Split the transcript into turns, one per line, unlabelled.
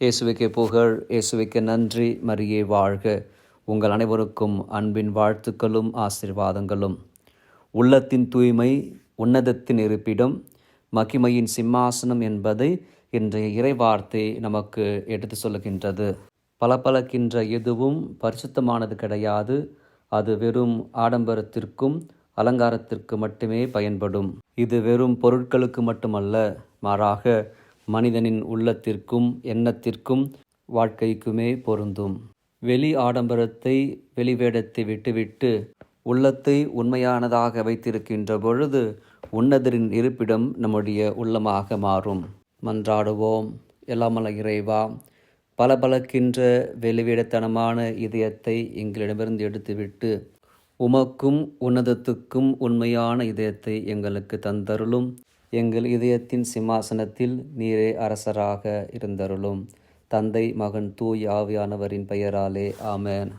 இயேசுவுக்கே புகழ் இயேசுவிக்கு நன்றி. மரியே வாழ்க. உங்கள் அனைவருக்கும் அன்பின் வாழ்த்துக்களும் ஆசிர்வாதங்களும். உள்ளத்தின் தூய்மை உன்னதத்தின் இருப்பிடம் மகிமையின் சிம்மாசனம் என்பதை இன்றைய இறைவார்த்தை நமக்கு எடுத்து சொல்லுகின்றது. பளபளக்கின்ற எதுவும் பரிசுத்தமானது கிடையாது. அது வெறும் ஆடம்பரத்திற்கும் அலங்காரத்திற்கு மட்டுமே பயன்படும். இது வெறும் பொருட்களுக்கு மட்டுமல்ல மாறாக மனிதனின் உள்ளத்திற்கும் எண்ணத்திற்கும் வாழ்க்கைக்குமே பொருந்தும். வெளி ஆடம்பரத்தை வெளிவேடத்தை விட்டுவிட்டு உள்ளத்தை உண்மையானதாக வைத்திருக்கின்ற பொழுது உன்னதரின் இருப்பிடம் நம்முடைய உள்ளமாக மாறும். மன்றாடுவோம். எல்லாமல்ல இறைவா பளபளக்கின்ற வெளிவிடத்தனமான இதயத்தை எங்களிடமிருந்து எடுத்துவிட்டு உமக்கும் உன்னதத்துக்கும் உண்மையான இதயத்தை எங்களுக்கு தந்தருளும். எங்கள் இதயத்தின் சிம்மாசனத்தில் நீரே அரசராக இருந்தருளும். தந்தை மகன் தூய் ஆவியானவரின் பெயராலே ஆமேன்.